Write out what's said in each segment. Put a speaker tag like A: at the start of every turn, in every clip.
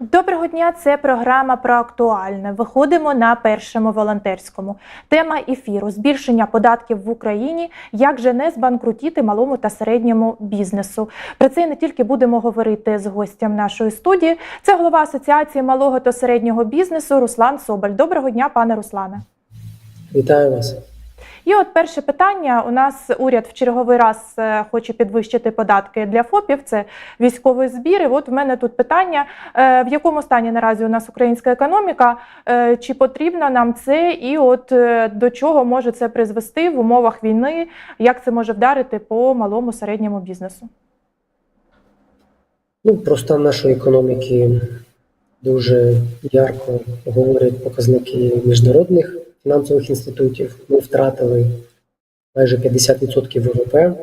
A: Доброго дня, це програма про актуальне. Виходимо на першому волонтерському. Тема ефіру збільшення податків в Україні. Як же не збанкрутіти малому та середньому бізнесу? Про це не тільки будемо говорити з гостям нашої студії. Це голова Асоціації малого та середнього бізнесу Руслан Соболь. Доброго дня, пане Руслане.
B: Вітаю вас.
A: І от перше питання: у нас уряд в черговий раз е, хоче підвищити податки для ФОПів. Це військовий збір. От в мене тут питання: е, в якому стані наразі у нас українська економіка? Е, Чи потрібно нам це? І от до чого може це призвести в умовах війни? Як це може вдарити по малому середньому бізнесу?
B: Ну, про стан нашої економіки дуже ярко говорять показники міжнародних фінансових інститутів. Ми втратили майже 50% ВВП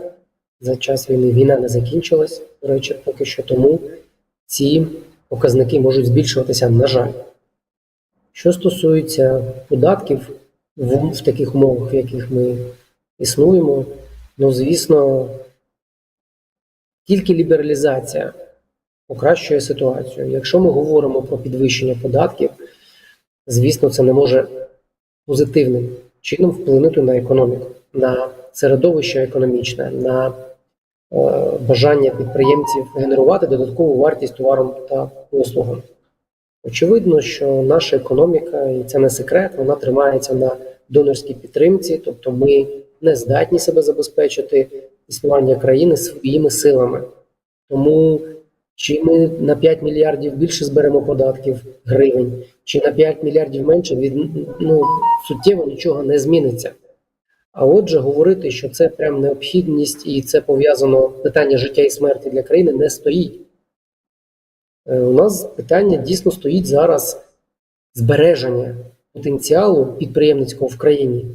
B: за час війни. Війна не закінчилась, до речі, поки що тому ці показники можуть збільшуватися, на жаль. Що стосується податків в, в таких умовах, в яких ми існуємо, ну звісно, тільки лібералізація покращує ситуацію. Якщо ми говоримо про підвищення податків, звісно, це не може позитивним чином вплинути на економіку, на середовище економічне, на е, бажання підприємців генерувати додаткову вартість товарам та послугам. Очевидно, що наша економіка, і це не секрет, вона тримається на донорській підтримці, тобто ми не здатні себе забезпечити існування країни своїми силами. Тому чи ми на 5 мільярдів більше зберемо податків гривень, чи на 5 мільярдів менше, від ну суттєво нічого не зміниться. А отже, говорити, що це прям необхідність і це пов'язано питання життя і смерті для країни, не стоїть. Е, У нас питання дійсно стоїть зараз збереження потенціалу підприємницького в країні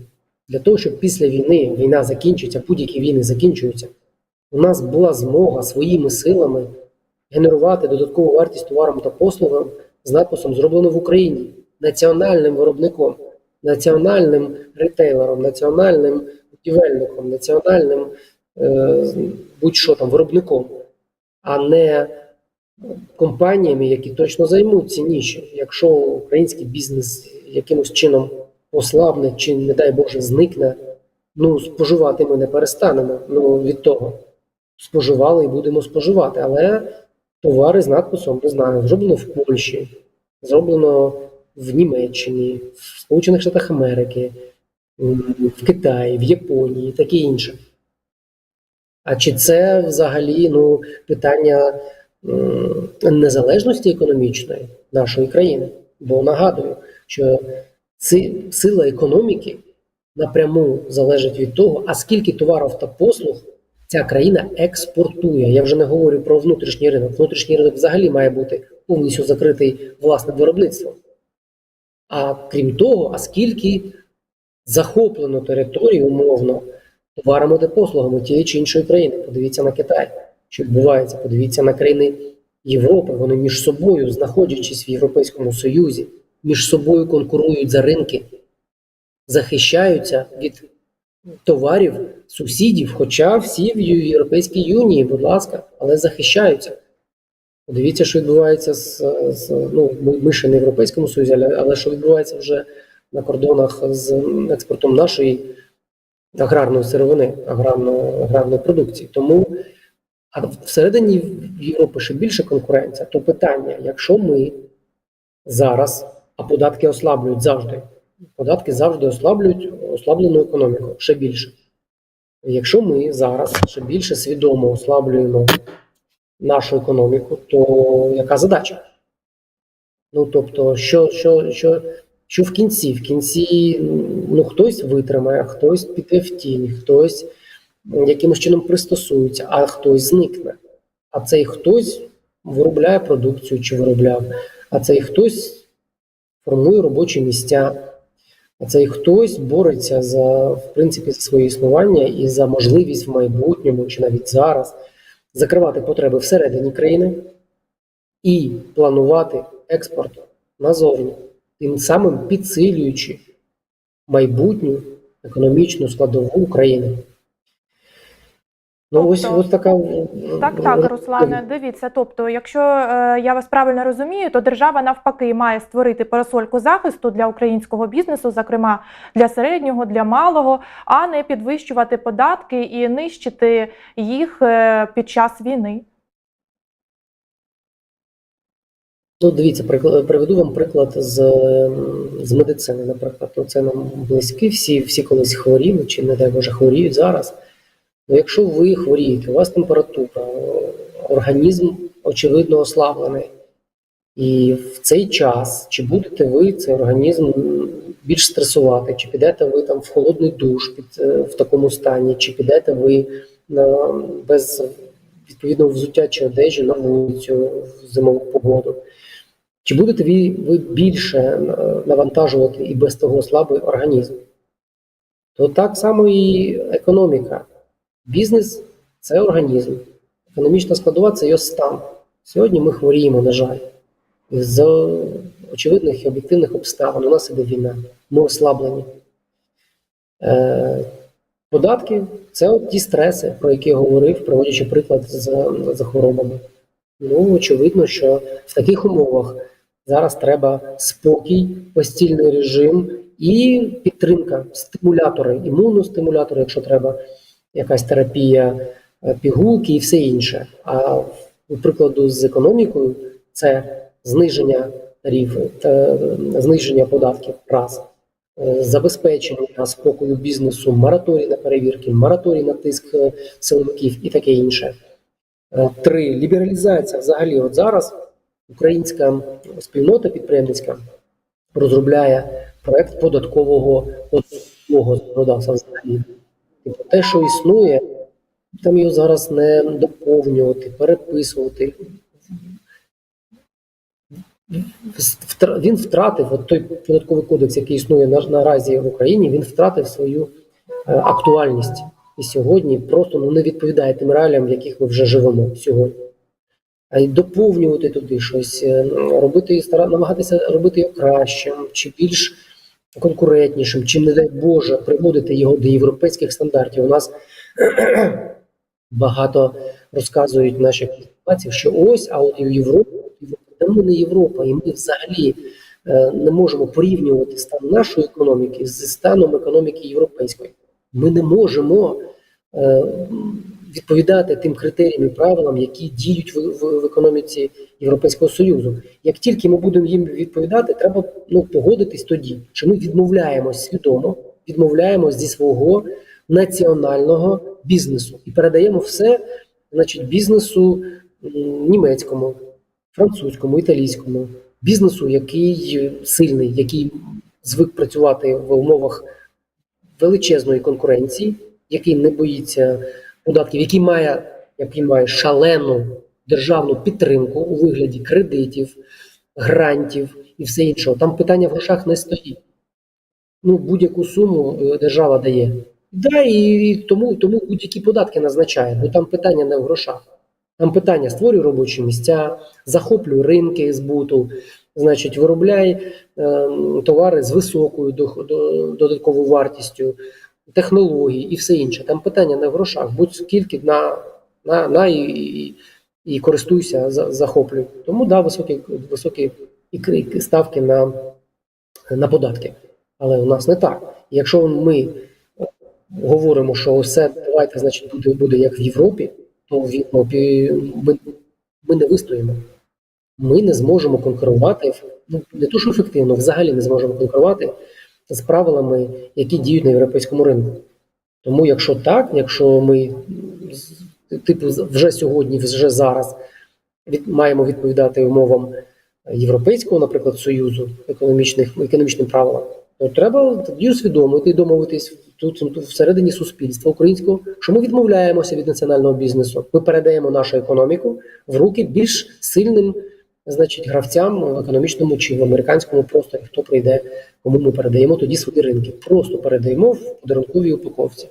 B: для того, щоб після війни війна закінчиться, будь-які війни закінчуються. У нас була змога своїми силами генерувати додаткову вартість товарам та послугам з надписом зроблено в Україні національним виробником, національним ретейлером, національним будівельником, національним е, будь-що там виробником, а не компаніями, які точно займуть ці ніші. Якщо український бізнес якимось чином ослабне чи, не дай Боже, зникне, ну споживати ми не перестанемо. Ну від того споживали і будемо споживати. Але товари з надписом, не знаю, зроблено в Польщі, зроблено в Німеччині, в Сполучених Штатах Америки, в Китаї, в Японії, таке інше. А чи це взагалі ну, питання незалежності економічної нашої країни? Бо нагадую, що сила економіки напряму залежить від того, а скільки товарів та послуг ця країна експортує. Я вже не говорю про внутрішній ринок. Внутрішній ринок взагалі має бути повністю закритий власним виробництвом. А крім того, а скільки захоплено території умовно товарами та послугами тієї чи іншої країни. Подивіться на Китай, що відбувається. Подивіться на країни Європи. Вони між собою, знаходячись в Європейському Союзі, між собою конкурують за ринки, захищаються від товарів сусідів, хоча всі в Європейській Юнії, будь ласка, але захищаються. Подивіться, що відбувається з, з ну, ми ще не в Європейському Союзі, але, але що відбувається вже на кордонах з експортом нашої аграрної сировини, аграрної, аграрної продукції. Тому а всередині Європи ще більше конкуренція, то питання, якщо ми зараз, а податки ослаблюють завжди, податки завжди ослаблюють ослаблену економіку ще більше. Якщо ми зараз ще більше свідомо ослаблюємо нашу економіку, то яка задача? Ну тобто, що, що, що, що в кінці? В кінці ну, хтось витримає, хтось піде в тінь, хтось якимось чином пристосується, а хтось зникне. А цей хтось виробляє продукцію чи виробляв, а цей хтось формує робочі місця. Цей хтось бореться за в принципі за своє існування і за можливість в майбутньому чи навіть зараз закривати потреби всередині країни і планувати експорт назовні, тим самим підсилюючи майбутню економічну складову України. Ну, ось,
A: Тобто-
B: ось така.
A: Так, так, Руслане, дивіться. Тобто, якщо е, я вас правильно розумію, то держава навпаки має створити парасольку захисту для українського бізнесу, зокрема для середнього, для малого, а не підвищувати податки і нищити їх е, під час війни.
B: Ну, дивіться, приведу вам приклад з, з медицини, наприклад. Ну, це нам близькі, всі, всі колись хворіли, чи не дай Боже, хворіють зараз. Ну, якщо ви хворієте, у вас температура, організм очевидно ослаблений. І в цей час, чи будете ви цей організм більш стресувати, чи підете ви там в холодний душ під, е, в такому стані, чи підете ви на, без відповідного взуття чи одежі на вулицю в зимову погоду. Чи будете ви, ви більше е, навантажувати і без того слабий організм? То так само і економіка. Бізнес це організм. Економічна складова це його стан. Сьогодні ми хворіємо, на жаль. З очевидних і об'єктивних обставин у нас іде війна, ми ослаблені. Е, податки це от ті стреси, про які я говорив, приводячи приклад з, з хворобами. Ну, очевидно, що в таких умовах зараз треба спокій, постільний режим і підтримка, стимулятори, імуностимулятори, якщо треба, якась терапія, е, пігулки і все інше. А у прикладу з економікою це зниження тарифів, та зниження податків раз, е, забезпечення спокою бізнесу, мораторій на перевірки, мораторій на тиск е, силовиків і таке інше. Е, Три лібералізація. Взагалі, от зараз українська спільнота підприємницька розробляє проект податкового податкового законодавства взагалі. Те, що існує, там його зараз не доповнювати, переписувати. Він втратив от той податковий кодекс, який існує наразі в Україні, він втратив свою е, актуальність. І сьогодні просто ну, не відповідає тим реаліям, в яких ми вже живемо сьогодні. А й доповнювати туди щось, е, робити намагатися робити його кращим, чи більш конкурентнішим, чи, не дай Боже, приводити його до європейських стандартів. У нас багато розказують наші консультації, що ось, а от і в Європі, та не Європа, і ми взагалі е, не можемо порівнювати стан нашої економіки з станом економіки європейської. Ми не можемо е, відповідати тим критеріям і правилам, які діють в, в, в економіці Європейського Союзу. Як тільки ми будемо їм відповідати, треба ну, погодитись тоді, що ми відмовляємось свідомо, відмовляємось зі свого національного бізнесу і передаємо все, значить, бізнесу німецькому, французькому, італійському, бізнесу, який сильний, який звик працювати в умовах величезної конкуренції, який не боїться податків, який має, який має шалену державну підтримку у вигляді кредитів, грантів і все іншого. Там питання в грошах не стоїть. Ну, будь-яку суму е, держава дає. Да, і тому, тому будь-які податки назначає, бо там питання не в грошах. Там питання створюй робочі місця, захоплюй ринки збуту, значить, виробляй е, товари з високою до- додатковою вартістю, технології і все інше. Там питання не в грошах, будь скільки на, на, на і, і, і користуйся, за- захоплюй. Тому да, високі, високі ставки на, на податки. Але у нас не так. Якщо ми говоримо, що все давайте, значить, буде, буде як в Європі, то в Європі ми, ми не вистоїмо. Ми не зможемо конкурувати ну, не то, що ефективно, взагалі не зможемо конкурувати з правилами, які діють на європейському ринку. Тому, якщо так, якщо ми типу вже сьогодні, вже зараз від, маємо відповідати умовам Європейського, наприклад, союзу економічних економічним правилам, то треба тоді усвідомити і домовитись тут всередині суспільства українського, що ми відмовляємося від національного бізнесу. Ми передаємо нашу економіку в руки більш сильним, значить, гравцям економічному чи в американському просторі. Хто прийде, кому ми передаємо тоді свої ринки. Просто передаємо в подарунковій упаковці,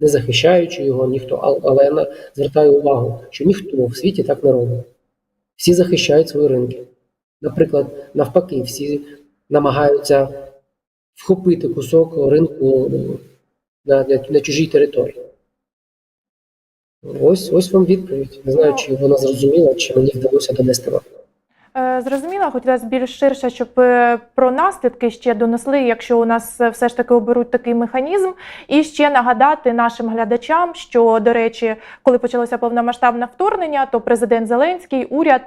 B: не захищаючи його ніхто. Але я звертаю увагу, що ніхто в світі так не робить. Всі захищають свої ринки. Наприклад, навпаки, всі намагаються вхопити кусок ринку на, на, на чужій території. Ось ось вам відповідь. Не знаю, чи вона зрозуміла, чи мені вдалося донести вам.
A: Е, Зрозуміла, хотілося більш ширше, щоб е, про наслідки ще донесли, якщо у нас е, все ж таки оберуть такий механізм, і ще нагадати нашим глядачам, що до речі, коли почалося повномасштабне вторгнення, то президент Зеленський, уряд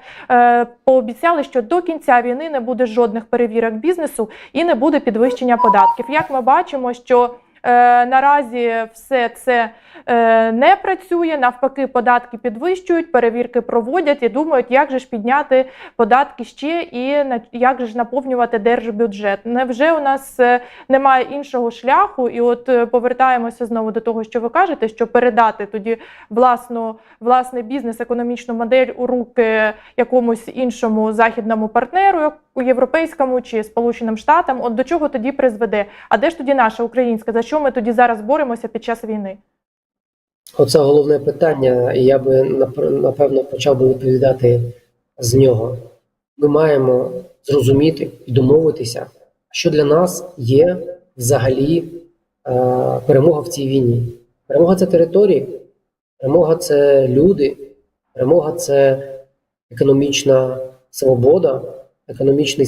A: пообіцяли, що до кінця війни не буде жодних перевірок бізнесу і не буде підвищення податків. Як ми бачимо, що наразі все це е, не працює, навпаки, податки підвищують, перевірки проводять і думають, як же ж підняти податки ще і як же ж наповнювати держбюджет. Невже у нас е, немає іншого шляху? І от е, повертаємося знову до того, що ви кажете, що передати тоді власну власний бізнес, економічну модель у руки якомусь іншому західному партнеру, у європейському чи Сполученим Штатам. От до чого тоді призведе? А де ж тоді наша українська? За що ми тоді зараз боремося під час війни?
B: Оце головне питання, і я би напевно почав би відповідати з нього. Ми маємо зрозуміти і домовитися, що для нас є взагалі е, перемога в цій війні. Перемога це території, перемога це люди, перемога це економічна свобода, економічний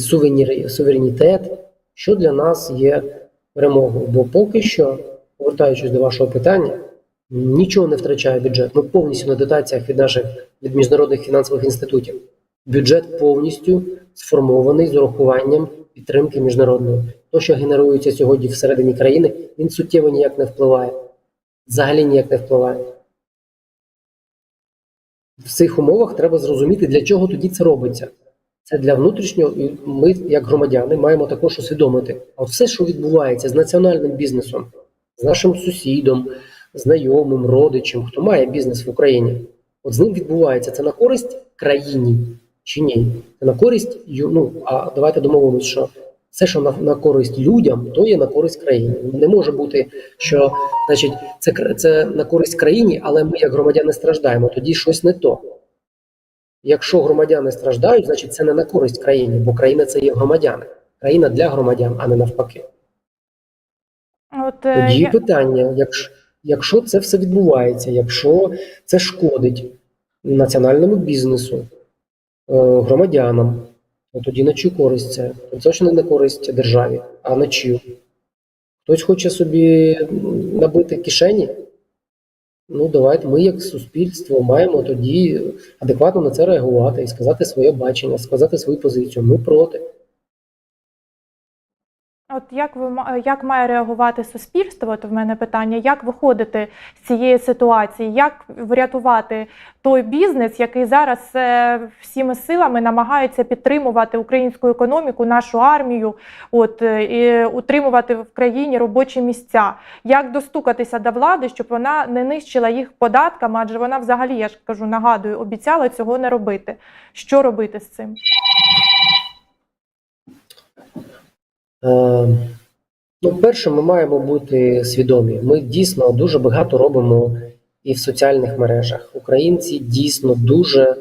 B: суверенітет. Що для нас є перемогою? Бо поки що, повертаючись до вашого питання, нічого не втрачає бюджет. Ми повністю на дотаціях від наших від міжнародних фінансових інститутів. Бюджет повністю сформований з урахуванням підтримки міжнародної. То, що генерується сьогодні всередині країни, він суттєво ніяк не впливає. Взагалі ніяк не впливає. В цих умовах треба зрозуміти, для чого тоді це робиться. Це для внутрішнього, і ми, як громадяни, маємо також усвідомити. А от все, що відбувається з національним бізнесом, з нашим сусідом, знайомим, родичем, хто має бізнес в Україні, от з ним відбувається це на користь країні чи ні? Це на користь ну, а давайте домовимося, що все, що на, на користь людям, то є на користь країні. Не може бути, що значить, це, це на користь країні, але ми, як громадяни, страждаємо. Тоді щось не то. Якщо громадяни страждають, значить це не на користь країні, бо країна це є громадяни. Країна для громадян, а не навпаки.
A: От е,
B: Тоді
A: я-
B: питання: якщо, якщо це все відбувається, якщо це шкодить національному бізнесу, е, громадянам, то тоді на чию користь це? То точно не на користь державі, а на чию? Хтось хоче собі набити кишені? Ну, давайте ми, як суспільство, маємо тоді адекватно на це реагувати і сказати своє бачення, сказати свою позицію. Ми проти.
A: От як ви як має реагувати суспільство? То в мене питання: як виходити з цієї ситуації, як врятувати той бізнес, який зараз е, всіми силами намагається підтримувати українську економіку, нашу армію, от е, і утримувати в країні робочі місця? Як достукатися до влади, щоб вона не нищила їх податками? Адже вона взагалі, я ж кажу, нагадую, обіцяла цього не робити. Що робити з цим?
B: Е, Ну, перше, ми маємо бути свідомі. Ми дійсно дуже багато робимо і в соціальних мережах. Українці дійсно дуже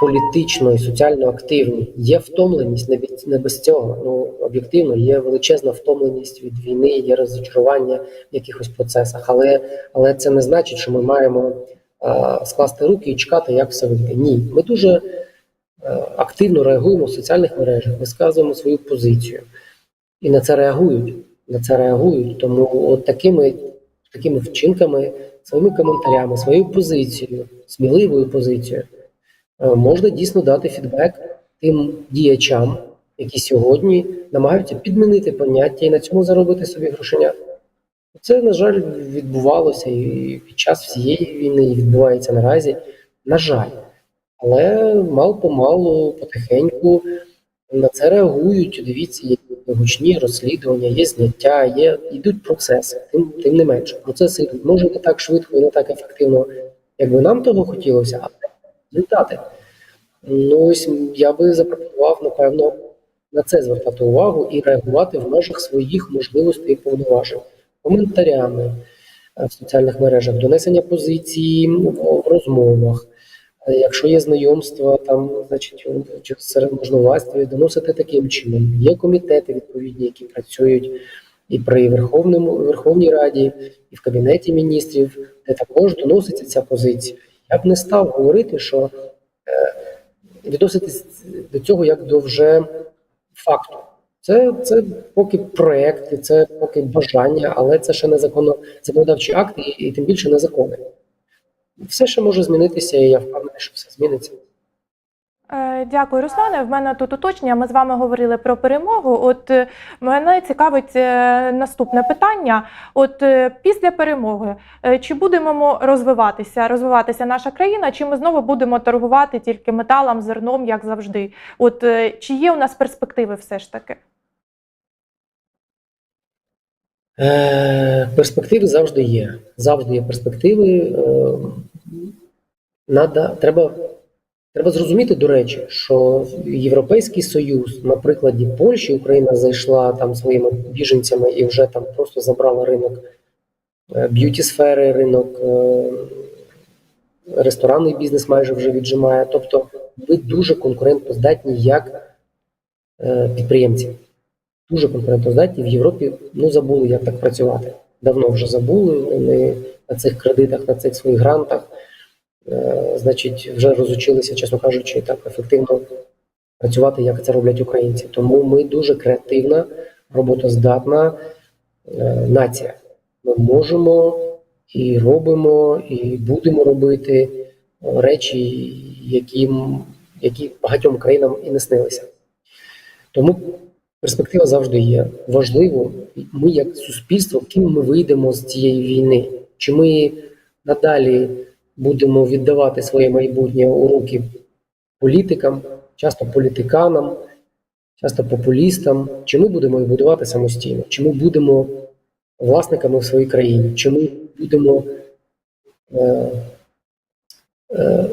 B: політично і соціально активні. Є втомленість не без цього. Ну об'єктивно, є величезна втомленість від війни, є розчарування в якихось процесах. Але, але це не значить, що ми маємо е, скласти руки і чекати, як все вийде. Ні, ми дуже е, активно реагуємо в соціальних мережах, висказуємо свою позицію. І на це реагують. На це реагують. Тому от такими, такими вчинками, своїми коментарями, своєю позицією, сміливою позицією, е, можна дійсно дати фідбек тим діячам, які сьогодні намагаються підмінити поняття і на цьому заробити собі грошенят. Це, на жаль, відбувалося і під час всієї війни, і відбувається наразі. На жаль. Але мал помалу, потихеньку на це реагують. Дивіться, гучні розслідування, є зняття, є йдуть процеси. Тим, тим не менше, процеси йдуть. Може не так швидко і не так ефективно, як би нам того хотілося, але результати. Ну ось я би запропонував, напевно, на це звертати увагу і реагувати в межах своїх можливостей і повноважень коментарями е, в соціальних мережах, донесення позиції в в розмовах. Якщо є знайомства, там, значить, чи серед можновластя, доносити таким чином. Є комітети відповідні, які працюють і при Верховному Верховній Раді, і в Кабінеті міністрів, де також доноситься ця позиція. Я б не став говорити, що е, відноситись до цього як до вже факту. Це, це поки проекти, це поки бажання, але це ще не законодавчі акти і, і тим більше не закони. Все ще може змінитися, і я впевнений, що все зміниться.
A: Е, Дякую, Руслане. В мене тут уточнення. Ми з вами говорили про перемогу. От е, мене цікавить е, наступне питання. От після перемоги, чи будемо розвиватися, розвиватися наша країна, чи ми знову будемо торгувати тільки металом, зерном, як завжди? От чи є у нас перспективи все ж таки?
B: Е, перспективи завжди є. Завжди є перспективи. Е, надо, треба, треба зрозуміти, до речі, що Європейський Союз, на прикладі Польщі, Україна зайшла там своїми біженцями і вже там просто забрала ринок е, б'юті-сфери, ринок е, ресторанний бізнес майже вже віджимає. Тобто, ви дуже конкурентоздатні як е, підприємці дуже конкурентоздатні в Європі. Ну забули, як так працювати. Давно вже забули. Вони на цих кредитах, на цих своїх грантах, е, значить, вже розучилися, чесно кажучи, так ефективно працювати, як це роблять українці. Тому ми дуже креативна, роботоздатна е, нація. Ми можемо і робимо, і будемо робити е, речі, які, які багатьом країнам і не снилися. Тому перспектива завжди є. Важливо, ми як суспільство, ким ми вийдемо з цієї війни. Чи ми надалі будемо віддавати своє майбутнє у руки політикам, часто політиканам, часто популістам, чи ми будемо їх будувати самостійно, чи ми будемо власниками в своїй країні, чи ми будемо е, е,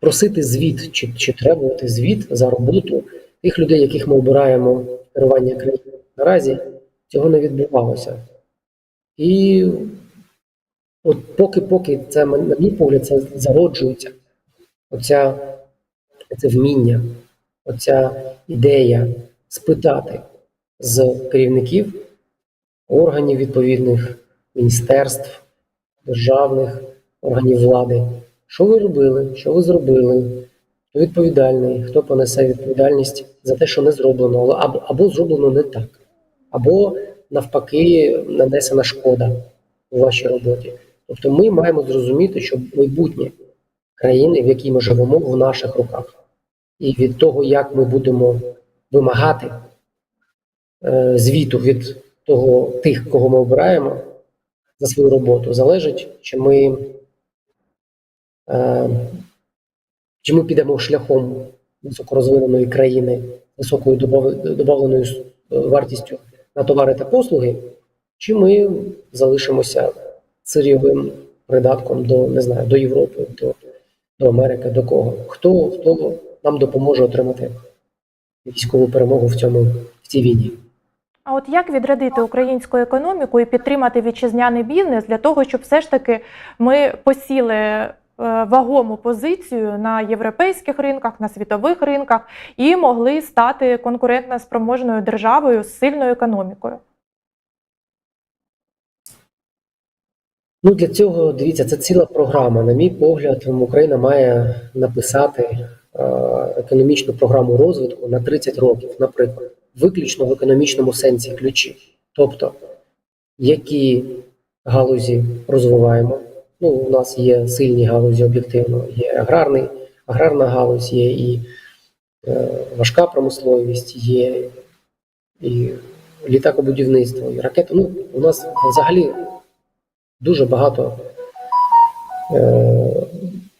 B: просити звіт, чи, чи требувати звіт за роботу тих людей, яких ми обираємо керування країни. Наразі цього не відбувалося. І от поки, поки це, на мій погляд, це зароджується, оця, це вміння, оця ідея спитати з керівників органів відповідних міністерств, державних органів влади, що ви робили, що ви зробили, відповідальний, хто понесе відповідальність за те, що не зроблено, або, або зроблено не так, або навпаки нанесена шкода у вашій роботі. Тобто ми маємо зрозуміти, що майбутнє країни, в якій ми живемо, в наших руках. І від того, як ми будемо вимагати е, звіту від того, тих, кого ми обираємо за свою роботу, залежить, чи ми, е, чи ми підемо шляхом високорозвиненої країни з високою добав- добавленою вартістю на товари та послуги, чи ми залишимося сирійовим придатком до не знаю, до Європи, до, до Америки, до кого? Хто, хто нам допоможе отримати військову перемогу в цьому в цій війні?
A: А от як відрядити українську економіку і підтримати вітчизняний бізнес для того, щоб все ж таки ми посіли е, вагому позицію на європейських ринках, на світових ринках і могли стати конкурентно спроможною державою з сильною економікою?
B: Ну для цього дивіться, це ціла програма. На мій погляд, Україна має написати е, економічну програму розвитку на 30 років, наприклад, виключно в економічному сенсі ключі. Тобто, які галузі розвиваємо. Ну, у нас є сильні галузі об'єктивно, є аграрний, аграрна галузь, є і е, важка промисловість, є і літакобудівництво, і ракети. Ну, у нас взагалі дуже багато е,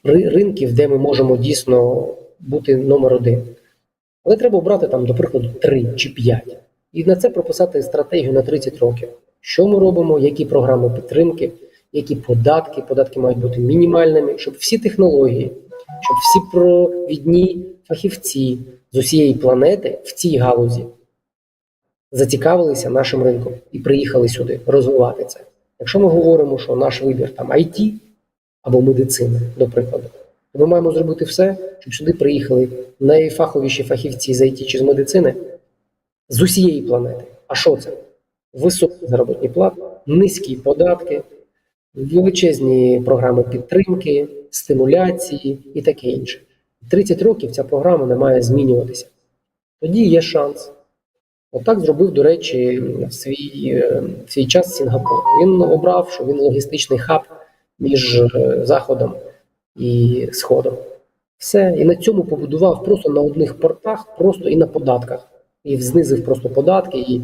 B: ринків, де ми можемо дійсно бути номер один. Але треба обрати там, до прикладу, 3 чи 5. І на це прописати стратегію на 30 років. Що ми робимо, які програми підтримки, які податки. Податки мають бути мінімальними, щоб всі технології, щоб всі провідні фахівці з усієї планети в цій галузі зацікавилися нашим ринком і приїхали сюди розвивати це. Якщо ми говоримо, що наш вибір там IT або медицина, до прикладу, то ми маємо зробити все, щоб сюди приїхали найфаховіші фахівці з IT чи з медицини з усієї планети. А що це? високі заробітні плати, низькі податки, величезні програми підтримки, стимуляції і таке інше. 30 років ця програма не має змінюватися. Тоді є шанс. Отак зробив, до речі, в свій, е, в свій час Сінгапур. Він обрав, що він логістичний хаб між е, Заходом і Сходом. Все. І на цьому побудував просто на одних портах, просто і на податках. І знизив просто податки, і,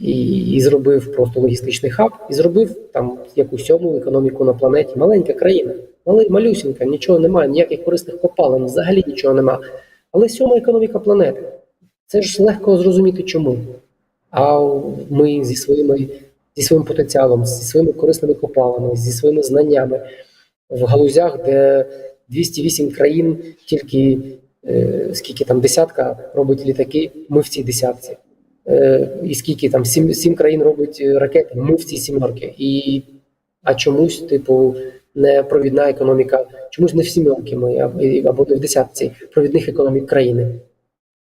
B: і, і зробив просто логістичний хаб, і зробив там якусь сьому економіку на планеті. Маленька країна, малий, малюсінька, нічого немає, ніяких корисних копалин, взагалі нічого немає. Але сьома економіка планети. Це ж легко зрозуміти чому. А ми зі своїми зі своїм потенціалом, зі своїми корисними копалами, зі своїми знаннями в галузях, де 208 країн, тільки е, скільки там десятка робить літаки, ми в цій десятці. Е, і скільки там сім, сім країн робить е, ракети, ми в цій сімерки. І а чомусь, типу, не провідна економіка, чомусь не в сімерки ми, або, не в десятці провідних економік країни.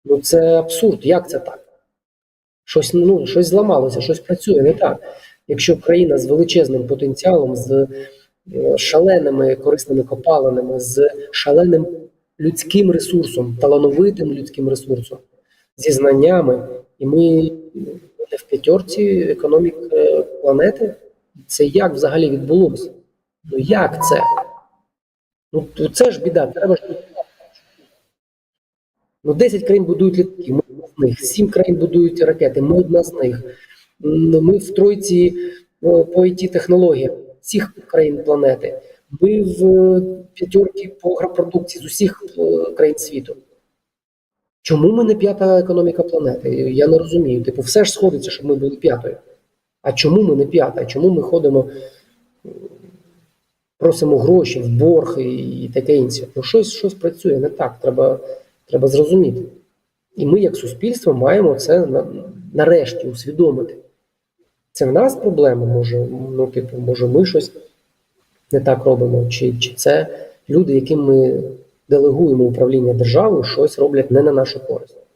B: Ну це абсурд. Як це так? Щось ну щось зламалося, щось працює не так. Якщо країна з величезним потенціалом, з е, шаленими корисними копалинами, з шаленим людським ресурсом, талановитим людським ресурсом, зі знаннями, і ми в п'ятерці економік е, планети, це як взагалі відбулося? Ну як це? Ну це ж біда, треба ж. Ну, 10 країн будують літаки, ми одна з них. 7 країн будують ракети, ми одна з них. Ми в тройці по it технологіям всіх країн планети. Ми в е, п'ятерці по агропродукції з усіх е, країн світу. Чому ми не п'ята економіка планети? Я не розумію. Типу, все ж сходиться, щоб ми були п'ятою. А чому ми не п'ята? Чому ми ходимо, просимо гроші в борг і, таке інше? Ну, щось, щось працює не так. Треба, треба зрозуміти. І ми, як суспільство, маємо це на, нарешті усвідомити. Це в нас проблема, може, ну, типу, може, ми щось не так робимо, чи, чи це люди, яким ми делегуємо управління державою, щось роблять не на нашу користь.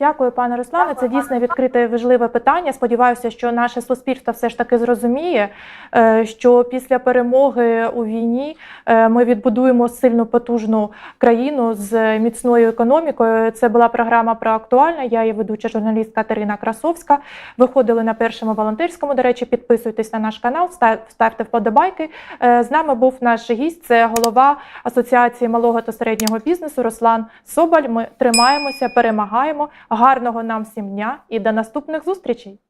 A: Дякую, пане Руслане. Це дійсно відкрите важливе питання. Сподіваюся, що наше суспільство все ж таки зрозуміє, е, що після перемоги у війні е, ми відбудуємо сильну потужну країну з міцною економікою. Це була програма про актуальне. Я її ведуча журналістка Катерина Красовська. Виходили на першому волонтерському. До речі, підписуйтесь на наш канал, став- ставте вподобайки. Е, З нами був наш гість. Це голова Асоціації малого та середнього бізнесу Руслан Соболь. Ми тримаємося, перемагаємо. Гарного нам всім дня і до наступних зустрічей.